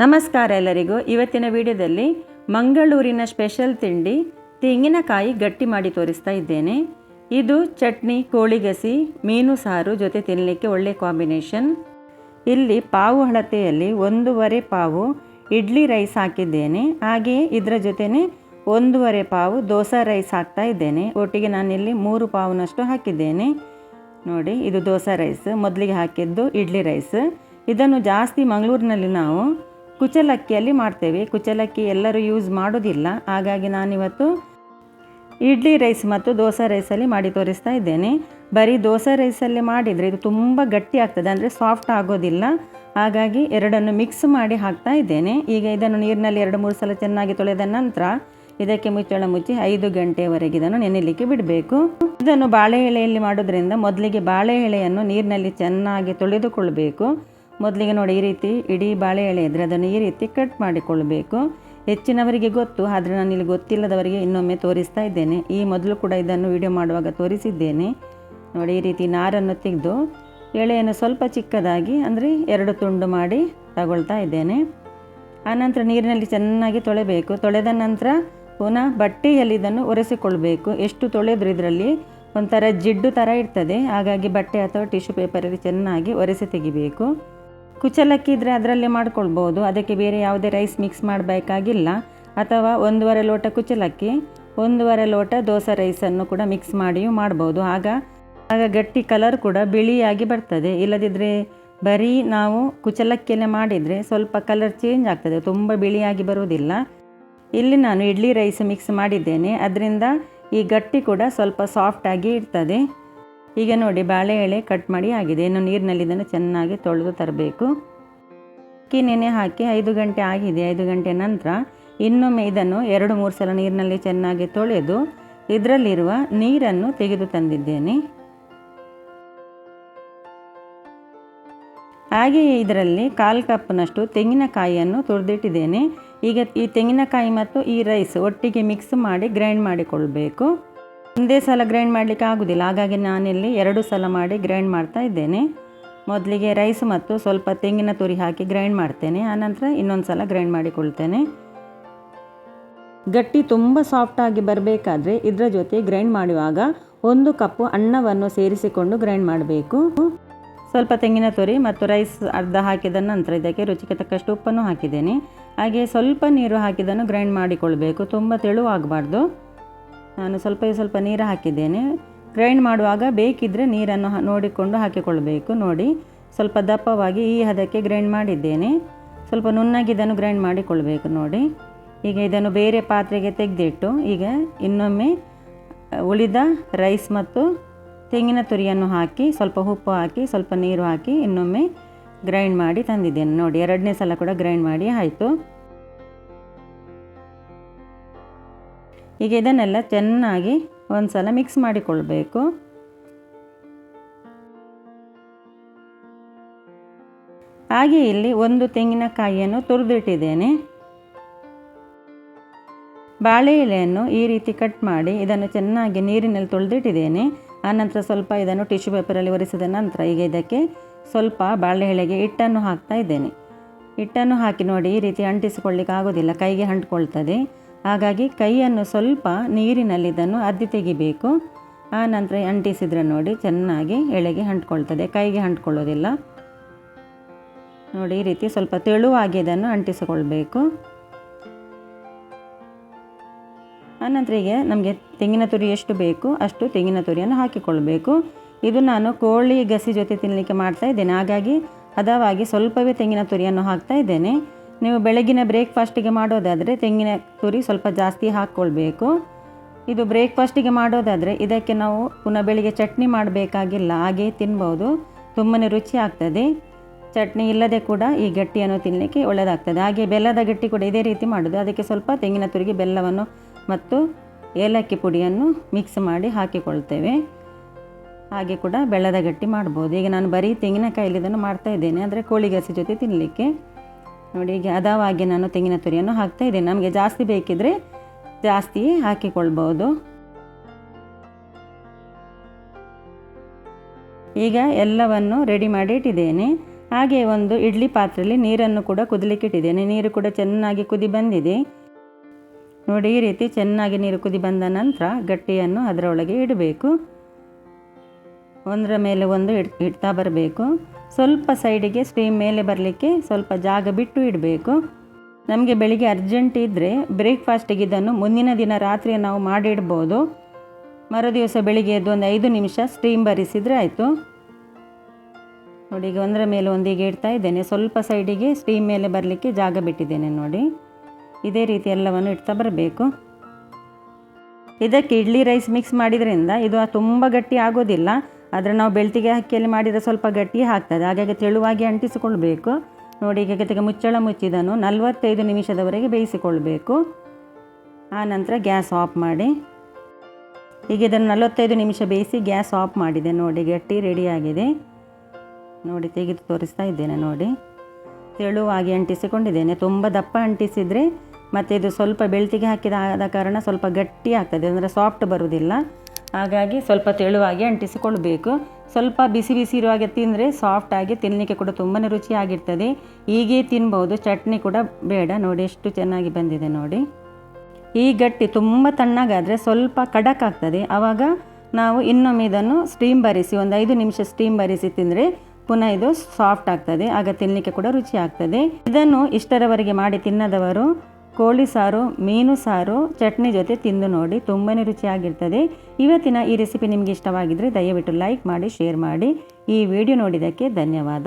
ನಮಸ್ಕಾರ ಎಲ್ಲರಿಗೂ. ಇವತ್ತಿನ ವಿಡಿಯೋದಲ್ಲಿ ಮಂಗಳೂರಿನ ಸ್ಪೆಷಲ್ ತಿಂಡಿ ತೆಂಗಿನಕಾಯಿ ಗಟ್ಟಿ ಮಾಡಿ ತೋರಿಸ್ತಾ ಇದ್ದೇನೆ. ಇದು ಚಟ್ನಿ ಕೋಳಿಗಸಿ ಮೀನು ಸಾರು ಜೊತೆ ತಿನ್ನಲಿಕ್ಕೆ ಒಳ್ಳೆ ಕಾಂಬಿನೇಷನ್ ಇಲ್ಲಿ ಪಾವು ಹಳತೆಯಲ್ಲಿ ಒಂದೂವರೆ ಪಾವು ಇಡ್ಲಿ ರೈಸ್ ಹಾಕಿದ್ದೇನೆ. ಹಾಗೆಯೇ ಇದರ ಜೊತೆನೆ ಒಂದೂವರೆ ಪಾವು ದೋಸೆ ರೈಸ್ ಹಾಕ್ತಾ ಇದ್ದೇನೆ. ಒಟ್ಟಿಗೆ ನಾನಿಲ್ಲಿ ಮೂರು ಪಾವುನಷ್ಟು ಹಾಕಿದ್ದೇನೆ. ನೋಡಿ, ಇದು ದೋಸೆ ರೈಸ್ ಮೊದಲಿಗೆ ಹಾಕಿದ್ದು ಇಡ್ಲಿ ರೈಸ್ ಇದನ್ನು ಜಾಸ್ತಿ ಮಂಗಳೂರಿನಲ್ಲಿ ನಾವು ಕುಚಲಕ್ಕಿಯಲ್ಲಿ ಮಾಡ್ತೇವೆ. ಕುಚಲಕ್ಕಿ ಎಲ್ಲರೂ ಯೂಸ್ ಮಾಡೋದಿಲ್ಲ. ಹಾಗಾಗಿ ನಾನಿವತ್ತು ಇಡ್ಲಿ ರೈಸ್ ಮತ್ತು ದೋಸೆ ರೈಸಲ್ಲಿ ಮಾಡಿ ತೋರಿಸ್ತಾ ಇದ್ದೇನೆ. ಬರೀ ದೋಸೆ ರೈಸಲ್ಲಿ ಮಾಡಿದರೆ ಇದು ತುಂಬ ಗಟ್ಟಿ ಆಗ್ತದೆ. ಅಂದರೆ ಸಾಫ್ಟ್ ಆಗೋದಿಲ್ಲ. ಹಾಗಾಗಿ ಎರಡನ್ನು ಮಿಕ್ಸ್ ಮಾಡಿ ಹಾಕ್ತಾ ಇದ್ದೇನೆ. ಈಗ ಇದನ್ನು ನೀರಿನಲ್ಲಿ ಎರಡು ಮೂರು ಸಲ ಚೆನ್ನಾಗಿ ತೊಳೆದ ನಂತರ ಇದಕ್ಕೆ ಮುಚ್ಚಳ ಮುಚ್ಚಿ ಐದು ಗಂಟೆಯವರೆಗೆ ಇದನ್ನು ನೆನೆಯಲಿಕ್ಕೆ ಬಿಡಬೇಕು. ಇದನ್ನು ಬಾಳೆ ಎಲೆಯಲ್ಲಿ ಮಾಡೋದ್ರಿಂದ ಮೊದಲಿಗೆ ಬಾಳೆ ಎಳೆಯನ್ನು ನೀರಿನಲ್ಲಿ ಚೆನ್ನಾಗಿ ತೊಳೆದುಕೊಳ್ಬೇಕು. ಮೊದಲಿಗೆ ನೋಡಿ ಈ ರೀತಿ ಇಡೀ ಬಾಳೆ ಎಳೆ ಇದ್ದರೆ ಅದನ್ನು ಈ ರೀತಿ ಕಟ್ ಮಾಡಿಕೊಳ್ಬೇಕು. ಹೆಚ್ಚಿನವರಿಗೆ ಗೊತ್ತು, ಆದರೆ ನಾನಿಲ್ಲಿ ಗೊತ್ತಿಲ್ಲದವರಿಗೆ ಇನ್ನೊಮ್ಮೆ ತೋರಿಸ್ತಾ ಇದ್ದೇನೆ. ಈ ಮೊದಲು ಕೂಡ ಇದನ್ನು ವಿಡಿಯೋ ಮಾಡುವಾಗ ತೋರಿಸಿದ್ದೇನೆ. ನೋಡಿ ಈ ರೀತಿ ನಾರನ್ನು ತೆಗೆದು ಎಳೆಯನ್ನು ಸ್ವಲ್ಪ ಚಿಕ್ಕದಾಗಿ ಅಂದರೆ ಎರಡು ತುಂಡು ಮಾಡಿ ತಗೊಳ್ತಾ ಇದ್ದೇನೆ. ಆನಂತರ ನೀರಿನಲ್ಲಿ ಚೆನ್ನಾಗಿ ತೊಳೆಬೇಕು. ತೊಳೆದ ನಂತರ ಪುನಃ ಬಟ್ಟೆಯಲ್ಲಿ ಇದನ್ನು ಒರೆಸಿಕೊಳ್ಬೇಕು. ಎಷ್ಟು ತೊಳೆದ್ರು ಇದರಲ್ಲಿ ಒಂಥರ ಜಿಡ್ಡು ಥರ ಇರ್ತದೆ. ಹಾಗಾಗಿ ಬಟ್ಟೆ ಅಥವಾ ಟಿಶ್ಯೂ ಪೇಪರಲ್ಲಿ ಚೆನ್ನಾಗಿ ಒರೆಸಿ ತೆಗಿಬೇಕು. ಕುಚಲಕ್ಕಿ ಇದ್ದರೆ ಅದರಲ್ಲಿ ಮಾಡ್ಕೊಳ್ಬೋದು. ಅದಕ್ಕೆ ಬೇರೆ ಯಾವುದೇ ರೈಸ್ ಮಿಕ್ಸ್ ಮಾಡಬೇಕಾಗಿಲ್ಲ. ಅಥವಾ ಒಂದೂವರೆ ಲೋಟ ಕುಚಲಕ್ಕಿ, ಒಂದೂವರೆ ಲೋಟ ದೋಸೆ ರೈಸನ್ನು ಕೂಡ ಮಿಕ್ಸ್ ಮಾಡಿಯೂ ಮಾಡ್ಬೋದು. ಆಗ ಆಗ ಗಟ್ಟಿ ಕಲರ್ ಕೂಡ ಬಿಳಿಯಾಗಿ ಬರ್ತದೆ. ಇಲ್ಲದಿದ್ದರೆ ಬರೀ ನಾವು ಕುಚಲಕ್ಕಿಯನ್ನು ಮಾಡಿದರೆ ಸ್ವಲ್ಪ ಕಲರ್ ಚೇಂಜ್ ಆಗ್ತದೆ. ತುಂಬ ಬಿಳಿಯಾಗಿ ಬರುವುದಿಲ್ಲ. ಇಲ್ಲಿ ನಾನು ಇಡ್ಲಿ ರೈಸ್ ಮಿಕ್ಸ್ ಮಾಡಿದ್ದೇನೆ. ಅದರಿಂದ ಈ ಗಟ್ಟಿ ಕೂಡ ಸ್ವಲ್ಪ ಸಾಫ್ಟಾಗಿ ಇರ್ತದೆ. ಈಗ ನೋಡಿ ಬಾಳೆ ಎಳೆ ಕಟ್ ಮಾಡಿ ಆಗಿದೆ. ಇನ್ನು ನೀರಿನಲ್ಲಿ ಇದನ್ನು ಚೆನ್ನಾಗಿ ತೊಳೆದು ತರಬೇಕು. ಅಕ್ಕಿ ನೆನೆ ಹಾಕಿ ಐದು ಗಂಟೆ ಆಗಿದೆ. ಐದು ಗಂಟೆ ನಂತರ ಇನ್ನೊಮ್ಮೆ ಇದನ್ನು ಎರಡು ಮೂರು ಸಲ ನೀರಿನಲ್ಲಿ ಚೆನ್ನಾಗಿ ತೊಳೆದು ಇದರಲ್ಲಿರುವ ನೀರನ್ನು ತೆಗೆದು ತಂದಿದ್ದೇನೆ. ಹಾಗೆಯೇ ಇದರಲ್ಲಿ ಕಾಲು ಕಪ್ನಷ್ಟು ತೆಂಗಿನಕಾಯಿಯನ್ನು ತುರಿದಿಟ್ಟಿದ್ದೇನೆ. ಈಗ ಈ ತೆಂಗಿನಕಾಯಿ ಮತ್ತು ಈ ರೈಸ್ ಒಟ್ಟಿಗೆ ಮಿಕ್ಸ್ ಮಾಡಿ ಗ್ರೈಂಡ್ ಮಾಡಿಕೊಳ್ಬೇಕು. ಒಂದೇ ಸಲ ಗ್ರೈಂಡ್ ಮಾಡಲಿಕ್ಕೆ ಆಗೋದಿಲ್ಲ. ಹಾಗಾಗಿ ನಾನಿಲ್ಲಿ ಎರಡು ಸಲ ಮಾಡಿ ಗ್ರೈಂಡ್ ಮಾಡ್ತಾ ಇದ್ದೇನೆ. ಮೊದಲಿಗೆ ರೈಸ್ ಮತ್ತು ಸ್ವಲ್ಪ ತೆಂಗಿನ ತುರಿ ಹಾಕಿ ಗ್ರೈಂಡ್ ಮಾಡ್ತೇನೆ. ಆನಂತರ ಇನ್ನೊಂದು ಸಲ ಗ್ರೈಂಡ್ ಮಾಡಿಕೊಳ್ತೇನೆ. ಗಟ್ಟಿ ತುಂಬ ಸಾಫ್ಟಾಗಿ ಬರಬೇಕಾದ್ರೆ ಇದರ ಜೊತೆ ಗ್ರೈಂಡ್ ಮಾಡುವಾಗ ಒಂದು ಕಪ್ಪು ಅನ್ನವನ್ನು ಸೇರಿಸಿಕೊಂಡು ಗ್ರೈಂಡ್ ಮಾಡಬೇಕು. ಸ್ವಲ್ಪ ತೆಂಗಿನ ತುರಿ ಮತ್ತು ರೈಸ್ ಅರ್ಧ ಹಾಕಿದ ನಂತರ ಇದಕ್ಕೆ ರುಚಿಗೆ ತಕ್ಕಷ್ಟು ಉಪ್ಪನ್ನು ಹಾಕಿದ್ದೇನೆ. ಹಾಗೆ ಸ್ವಲ್ಪ ನೀರು ಹಾಕಿದನ್ನು ಗ್ರೈಂಡ್ ಮಾಡಿಕೊಳ್ಬೇಕು. ತುಂಬ ತೆಳುವಾಗಬಾರ್ದು. ನಾನು ಸ್ವಲ್ಪ ಸ್ವಲ್ಪ ನೀರು ಹಾಕಿದ್ದೇನೆ. ಗ್ರೈಂಡ್ ಮಾಡುವಾಗ ಬೇಕಿದ್ದರೆ ನೀರನ್ನು ನೋಡಿಕೊಂಡು ಹಾಕಿಕೊಳ್ಳಬೇಕು ನೋಡಿ, ಸ್ವಲ್ಪ ದಪ್ಪವಾಗಿ ಈ ಹದಕ್ಕೆ ಗ್ರೈಂಡ್ ಮಾಡಿದ್ದೇನೆ. ಸ್ವಲ್ಪ ನುಣ್ಣಗೆ ಇದನ್ನು ಗ್ರೈಂಡ್ ಮಾಡಿಕೊಳ್ಬೇಕು. ನೋಡಿ, ಈಗ ಇದನ್ನು ಬೇರೆ ಪಾತ್ರೆಗೆ ತೆಗೆದಿಟ್ಟು ಈಗ ಇನ್ನೊಮ್ಮೆ ಉಳಿದ ರೈಸ್ ಮತ್ತು ತೆಂಗಿನ ತುರಿಯನ್ನು ಹಾಕಿ, ಸ್ವಲ್ಪ ಉಪ್ಪು ಹಾಕಿ, ಸ್ವಲ್ಪ ನೀರು ಹಾಕಿ ಇನ್ನೊಮ್ಮೆ ಗ್ರೈಂಡ್ ಮಾಡಿ ತಂದಿದ್ದೇನೆ. ನೋಡಿ, ಎರಡನೇ ಸಲ ಕೂಡ ಗ್ರೈಂಡ್ ಮಾಡಿ ಆಯಿತು. ಈಗ ಇದನ್ನೆಲ್ಲ ಚೆನ್ನಾಗಿ ಒಂದು ಸಲ ಮಿಕ್ಸ್ ಮಾಡಿಕೊಳ್ಬೇಕು. ಹಾಗೆ ಇಲ್ಲಿ ಒಂದು ತೆಂಗಿನಕಾಯಿಯನ್ನು ತುರಿದಿಟ್ಟಿದ್ದೇನೆ. ಬಾಳೆ ಎಲೆಯನ್ನು ಈ ರೀತಿ ಕಟ್ ಮಾಡಿ ಇದನ್ನು ಚೆನ್ನಾಗಿ ನೀರಿನಲ್ಲಿ ತೊಳೆದಿಟ್ಟಿದ್ದೇನೆ. ಆನಂತರ ಸ್ವಲ್ಪ ಇದನ್ನು ಟಿಶ್ಯೂ ಪೇಪರಲ್ಲಿ ಒರೆಸಿದ ನಂತರ ಈಗ ಇದಕ್ಕೆ ಸ್ವಲ್ಪ ಬಾಳೆ ಎಳೆಗೆ ಹಿಟ್ಟನ್ನು ಹಾಕ್ತಾ ಇದ್ದೇನೆ. ಹಿಟ್ಟನ್ನು ಹಾಕಿ ನೋಡಿ ಈ ರೀತಿ ಅಂಟಿಸಿಕೊಳ್ಳಿಕ್ಕೆ ಆಗೋದಿಲ್ಲ. ಕೈಗೆ ಅಂಟ್ಕೊಳ್ತದೆ. ಹಾಗಾಗಿ ಕೈಯನ್ನು ಸ್ವಲ್ಪ ನೀರಿನಲ್ಲಿದ್ದನ್ನು ಅದ್ದಿ ತೆಗಿಬೇಕು. ಆ ನಂತರ ಅಂಟಿಸಿದರೆ ನೋಡಿ ಚೆನ್ನಾಗಿ ಎಳೆಗೆ ಅಂಟ್ಕೊಳ್ತದೆ. ಕೈಗೆ ಅಂಟ್ಕೊಳ್ಳೋದಿಲ್ಲ. ನೋಡಿ ಈ ರೀತಿ ಸ್ವಲ್ಪ ತೆಳುವಾಗಿ ಇದನ್ನು ಅಂಟಿಸಿಕೊಳ್ಬೇಕು. ಆನಂತರ ಈಗ ನಮಗೆ ತೆಂಗಿನ ತುರಿ ಎಷ್ಟು ಬೇಕು ಅಷ್ಟು ತೆಂಗಿನ ತುರಿಯನ್ನು ಹಾಕಿಕೊಳ್ಬೇಕು. ಇದು ನಾನು ಕೋಳಿ ಗಸಿ ಜೊತೆ ತಿನ್ನಲಿಕ್ಕೆ ಮಾಡ್ತಾ ಇದ್ದೇನೆ. ಹಾಗಾಗಿ ಹದವಾಗಿ ಸ್ವಲ್ಪವೇ ತೆಂಗಿನ ತುರಿಯನ್ನು ಹಾಕ್ತಾ ಇದ್ದೇನೆ. ನೀವು ಬೆಳಗಿನ ಬ್ರೇಕ್ಫಾಸ್ಟಿಗೆ ಮಾಡೋದಾದರೆ ತೆಂಗಿನ ತುರಿ ಸ್ವಲ್ಪ ಜಾಸ್ತಿ ಹಾಕ್ಕೊಳ್ಬೇಕು. ಇದು ಬ್ರೇಕ್ಫಾಸ್ಟಿಗೆ ಮಾಡೋದಾದರೆ ಇದಕ್ಕೆ ನಾವು ಪುನಃ ಬೆಳಿಗ್ಗೆ ಚಟ್ನಿ ಮಾಡಬೇಕಾಗಿಲ್ಲ, ಹಾಗೆ ತಿನ್ಬೋದು. ತುಂಬಾ ರುಚಿ ಆಗ್ತದೆ. ಚಟ್ನಿ ಇಲ್ಲದೆ ಕೂಡ ಈ ಗಟ್ಟಿಯನ್ನು ತಿನ್ನಲಿಕ್ಕೆ ಒಳ್ಳೆಯದಾಗ್ತದೆ ಹಾಗೆ ಬೆಲ್ಲದ ಗಟ್ಟಿ ಕೂಡ ಇದೇ ರೀತಿ ಮಾಡೋದು. ಅದಕ್ಕೆ ಸ್ವಲ್ಪ ತೆಂಗಿನ ತುರಿಗೆ ಬೆಲ್ಲವನ್ನು ಮತ್ತು ಏಲಕ್ಕಿ ಪುಡಿಯನ್ನು ಮಿಕ್ಸ್ ಮಾಡಿ ಹಾಕಿಕೊಳ್ತೇವೆ. ಹಾಗೆ ಕೂಡ ಬೆಲ್ಲದ ಗಟ್ಟಿ ಮಾಡ್ಬೋದು. ಈಗ ನಾನು ಬರೀ ತೆಂಗಿನಕಾಯಲ್ಲಿ ಇದನ್ನು ಮಾಡ್ತಾ ಇದ್ದೇನೆ. ಅಂದರೆ ಕೋಳಿಗಸಿ ಜೊತೆ ತಿನ್ನಲಿಕ್ಕೆ ನೋಡಿ, ಹೀಗೆ ಹದವಾಗಿ ನಾನು ತೆಂಗಿನ ತುರಿಯನ್ನು ಹಾಕ್ತಾ ಇದ್ದೇನೆ. ನಮಗೆ ಜಾಸ್ತಿ ಬೇಕಿದ್ದರೆ ಜಾಸ್ತಿ ಹಾಕಿಕೊಳ್ಬೋದು. ಈಗ ಎಲ್ಲವನ್ನು ರೆಡಿ ಮಾಡಿ ಇಟ್ಟಿದ್ದೇನೆ. ಹಾಗೆ ಒಂದು ಇಡ್ಲಿ ಪಾತ್ರೆಯಲ್ಲಿ ನೀರನ್ನು ಕೂಡ ಕುದಲಿಕ್ಕೆ ಇಟ್ಟಿದ್ದೇನೆ. ನೀರು ಕೂಡ ಚೆನ್ನಾಗಿ ಕುದಿ ಬಂದಿದೆ. ನೋಡಿ, ಈ ರೀತಿ ಚೆನ್ನಾಗಿ ನೀರು ಕುದಿ ಬಂದ ನಂತರ ಗಟ್ಟಿಯನ್ನು ಅದರೊಳಗೆ ಇಡಬೇಕು. ಒಂದರ ಮೇಲೆ ಒಂದು ಇಡ್, ಇಡ್ತಾ ಬರಬೇಕು. ಸ್ವಲ್ಪ ಸೈಡಿಗೆ ಸ್ಟೀಮ್ ಮೇಲೆ ಬರಲಿಕ್ಕೆ ಸ್ವಲ್ಪ ಜಾಗ ಬಿಟ್ಟು ಇಡಬೇಕು. ನಮಗೆ ಬೆಳಿಗ್ಗೆ ಅರ್ಜೆಂಟ್ ಇದ್ದರೆ ಬ್ರೇಕ್ಫಾಸ್ಟಿಗೆ ಇದನ್ನು ಮುಂದಿನ ದಿನ ರಾತ್ರಿ ನಾವು ಮಾಡಿಡ್ಬೋದು. ಮರುದಿವಸ ಬೆಳಿಗ್ಗೆ ಎದ್ದು ಒಂದು ಐದು ನಿಮಿಷ ಸ್ಟೀಮ್ ಬರಿಸಿದರೆ ಆಯಿತು. ನೋಡಿ, ಈಗ ಒಂದರ ಮೇಲೆ ಒಂದಿಗೆ ಇಡ್ತಾ ಇದ್ದೇನೆ. ಸ್ವಲ್ಪ ಸೈಡಿಗೆ ಸ್ಟೀಮ್ ಮೇಲೆ ಬರಲಿಕ್ಕೆ ಜಾಗ ಬಿಟ್ಟಿದ್ದೇನೆ ನೋಡಿ. ಇದೇ ರೀತಿ ಎಲ್ಲವನ್ನು ಇಡ್ತಾ ಬರಬೇಕು. ಇದಕ್ಕೆ ಇಡ್ಲಿ, ರೈಸ್ ಮಿಕ್ಸ್ ಮಾಡಿದ್ರಿಂದ ಇದು ತುಂಬ ಗಟ್ಟಿ ಆಗೋದಿಲ್ಲ. ಆದರೆ ನಾವು ಬೆಳ್ತಿಗೆ ಅಕ್ಕಿಯಲ್ಲಿ ಮಾಡಿದರೆ ಸ್ವಲ್ಪ ಗಟ್ಟಿ ಆಗ್ತದೆ. ಹಾಗಾಗಿ ತೆಳುವಾಗಿ ಅಂಟಿಸಿಕೊಳ್ಬೇಕು. ನೋಡಿ, ಈಗ ಜೊತೆಗೆ ಮುಚ್ಚಳ ಮುಚ್ಚಿದನು. ನಲವತ್ತೈದು ನಿಮಿಷದವರೆಗೆ ಬೇಯಿಸಿಕೊಳ್ಬೇಕು. ಆ ನಂತರ ಗ್ಯಾಸ್ ಆಫ್ ಮಾಡಿ. ಈಗ ಇದನ್ನು ನಲವತ್ತೈದು ನಿಮಿಷ ಬೇಯಿಸಿ ಗ್ಯಾಸ್ ಆಫ್ ಮಾಡಿದೆ. ನೋಡಿ, ಗಟ್ಟಿ ರೆಡಿಯಾಗಿದೆ ನೋಡಿ, ತೆಗೆದು ತೋರಿಸ್ತಾ ಇದ್ದೇನೆ, ನೋಡಿ. ತೆಳುವಾಗಿ ಅಂಟಿಸಿಕೊಂಡಿದ್ದೇನೆ. ತುಂಬ ದಪ್ಪ ಅಂಟಿಸಿದರೆ ಮತ್ತು ಇದು ಸ್ವಲ್ಪ ಬೆಳ್ತಿಗೆ ಹಾಕಿದ ಆದ ಕಾರಣ ಸ್ವಲ್ಪ ಗಟ್ಟಿ ಆಗ್ತದೆ. ಅಂದರೆ ಸಾಫ್ಟ್ ಬರುವುದಿಲ್ಲ. ಹಾಗಾಗಿ ಸ್ವಲ್ಪ ತೆಳುವಾಗಿ ಅಂಟಿಸಿಕೊಳ್ಬೇಕು. ಸ್ವಲ್ಪ ಬಿಸಿ ಬಿಸಿ ಇರುವಾಗ ತಿಂದರೆ ಸಾಫ್ಟಾಗಿ ತಿನ್ನಲಿಕ್ಕೆ ಕೂಡ ತುಂಬಾ ರುಚಿಯಾಗಿರ್ತದೆ. ಹೀಗೆ ತಿನ್ಬೋದು. ಚಟ್ನಿ ಕೂಡ ಬೇಡ. ನೋಡಿ ಎಷ್ಟು ಚೆನ್ನಾಗಿ ಬಂದಿದೆ ನೋಡಿ. ಈ ಗಟ್ಟಿ ತುಂಬ ತಣ್ಣಗಾದರೆ ಸ್ವಲ್ಪ ಖಡಕ್ ಆಗ್ತದೆ ಆವಾಗ ನಾವು ಇನ್ನೊಮ್ಮೆ ಇದನ್ನು ಸ್ಟೀಮ್ ಬರಿಸಿ ಒಂದು ಐದು ನಿಮಿಷ ಸ್ಟೀಮ್ ಬರಿಸಿ ತಿಂದರೆ ಪುನಃ ಇದು ಸಾಫ್ಟ್ ಆಗ್ತದೆ. ಆಗ ತಿನ್ನಲಿಕ್ಕೆ ಕೂಡ ರುಚಿ ಆಗ್ತದೆ ಇದನ್ನು ಇಷ್ಟರವರೆಗೆ ಮಾಡಿ ತಿನ್ನದವರು ಕೋಳಿ ಸಾರು, ಮೀನು ಸಾರು, ಚಟ್ನಿ ಜೊತೆ ತಿಂದು ನೋಡಿ ತುಂಬಾ ರುಚಿಯಾಗಿರ್ತದೆ. ಇವತ್ತಿನ ಈ ರೆಸಿಪಿ ನಿಮಗೆ ಇಷ್ಟವಾಗಿದ್ದರೆ ದಯವಿಟ್ಟು ಲೈಕ್ ಮಾಡಿ ಶೇರ್ ಮಾಡಿ. ಈ ವಿಡಿಯೋ ನೋಡಿದ್ದಕ್ಕೆ ಧನ್ಯವಾದ.